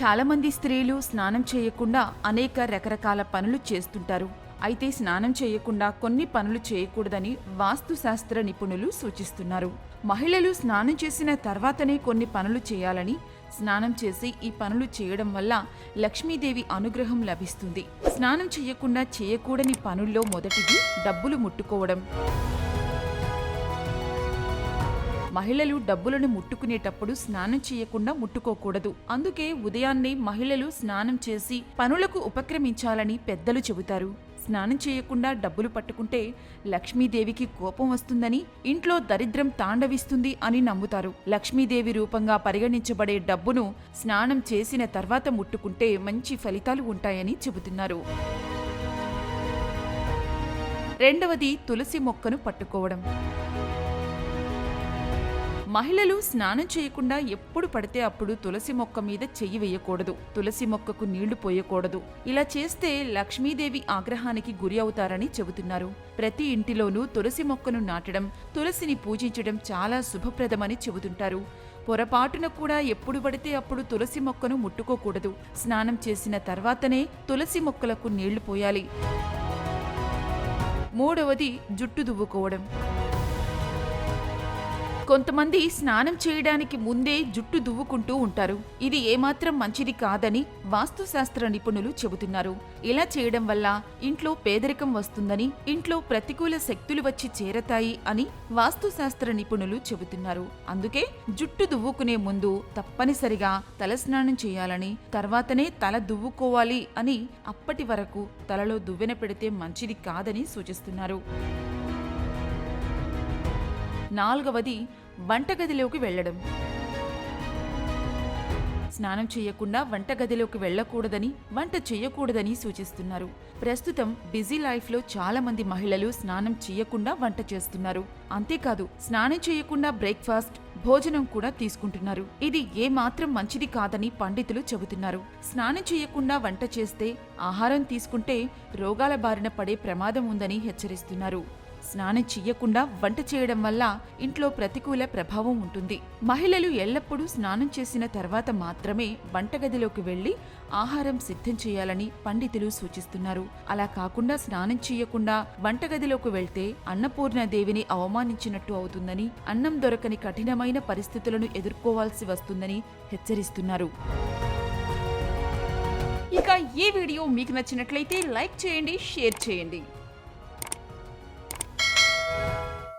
చాలామంది స్త్రీలు స్నానం చేయకుండా అనేక రకరకాల పనులు చేస్తుంటారు. అయితే స్నానం చేయకుండా కొన్ని పనులు చేయకూడదని వాస్తుశాస్త్ర నిపుణులు సూచిస్తున్నారు. మహిళలు స్నానం చేసిన తర్వాతనే కొన్ని పనులు చేయాలని స్నానం చేసి ఈ పనులు చేయడం వల్ల లక్ష్మీదేవి అనుగ్రహం లభిస్తుంది. స్నానం చేయకుండా చేయకూడని పనుల్లో మొదటిది డబ్బులు ముట్టుకోవడం. మహిళలు డబ్బులను ముట్టుకునేటప్పుడు స్నానం చేయకుండా ముట్టుకోకూడదు. అందుకే ఉదయాన్నే మహిళలు స్నానం చేసి పనులకు ఉపక్రమించాలని పెద్దలు చెబుతారు. స్నానం చేయకుండా డబ్బులు పట్టుకుంటే లక్ష్మీదేవికి కోపం వస్తుందని ఇంట్లో దరిద్రం తాండవిస్తుంది అని నమ్ముతారు. లక్ష్మీదేవి రూపంగా పరిగణించబడే డబ్బును స్నానం చేసిన తర్వాత ముట్టుకుంటే మంచి ఫలితాలు ఉంటాయని చెబుతున్నారు. రెండవది తులసి మొక్కను పట్టుకోవడం. మహిళలు స్నానం చేయకుండా ఎప్పుడు పడితే అప్పుడు తులసి మొక్క మీద చెయ్యి వేయకూడదు. తులసి మొక్కకు నీళ్ళు పోయకూడదు. ఇలా చేస్తే లక్ష్మీదేవి ఆగ్రహానికి గురి అవుతారని చెబుతున్నారు. ప్రతి ఇంటిలోనూ తులసి మొక్కను నాటడం తులసిని పూజించడం చాలా శుభప్రదమని చెబుతుంటారు. పొరపాటున కూడా ఎప్పుడు పడితే అప్పుడు తులసి మొక్కను ముట్టుకోకూడదు. స్నానం చేసిన తర్వాతనే తులసి మొక్కలకు నీళ్ళు పోయాలి. మూడవది జుట్టు దువ్వుకోవడం. కొంతమంది స్నానం చేయడానికి ముందే జుట్టు దువ్వుకుంటూ ఉంటారు. ఇది ఏమాత్రం మంచిది కాదని వాస్తుశాస్త్ర నిపుణులు చెబుతున్నారు. ఇలా చేయడం వల్ల ఇంట్లో పేదరికం వస్తుందని ఇంట్లో ప్రతికూల శక్తులు వచ్చి చేరతాయి అని వాస్తుశాస్త్ర నిపుణులు చెబుతున్నారు. అందుకే జుట్టు దువ్వుకునే ముందు తప్పనిసరిగా తలస్నానం చేయాలని తర్వాతనే తల దువ్వుకోవాలి అని అప్పటి వరకు తలలో దువ్వెన పెడితే మంచిది కాదని సూచిస్తున్నారు. నాలుగవది వంటగదిలోకి వెళ్ళడం. స్నానం చేయకుండా వంటగదిలోకి వెళ్ళకూడదని వంట చేయకూడదని సూచిస్తున్నారు. ప్రస్తుతం బిజీ లైఫ్లో చాలా మంది మహిళలు స్నానం చేయకుండా వంట చేస్తున్నారు. అంతేకాదు స్నానం చేయకుండా బ్రేక్ఫాస్ట్ భోజనం కూడా తీసుకుంటున్నారు. ఇది ఏ మాత్రం మంచిది కాదని పండితులు చెబుతున్నారు. స్నానం చేయకుండా వంట చేస్తే ఆహారం తీసుకుంటే రోగాల బారిన పడే ప్రమాదం ఉందని హెచ్చరిస్తున్నారు. స్నానం చెయ్యకుండా వంట చేయడం వల్ల ఇంట్లో ప్రతికూల ప్రభావం ఉంటుంది. మహిళలు ఎల్లప్పుడూ స్నానం చేసిన తర్వాత మాత్రమే వంటగదిలోకి వెళ్ళి ఆహారం సిద్ధం చేయాలని పండితులు సూచిస్తున్నారు. అలా కాకుండా స్నానం చేయకుండా వంటగదిలోకి వెళ్తే అన్నపూర్ణాదేవిని అవమానించినట్టు అవుతుందని అన్నం దొరకని కఠినమైన పరిస్థితులను ఎదుర్కోవాల్సి వస్తుందని హెచ్చరిస్తున్నారు. ఇక ఈ వీడియో మీకు నచ్చినట్లయితే లైక్ చేయండి షేర్ చేయండి.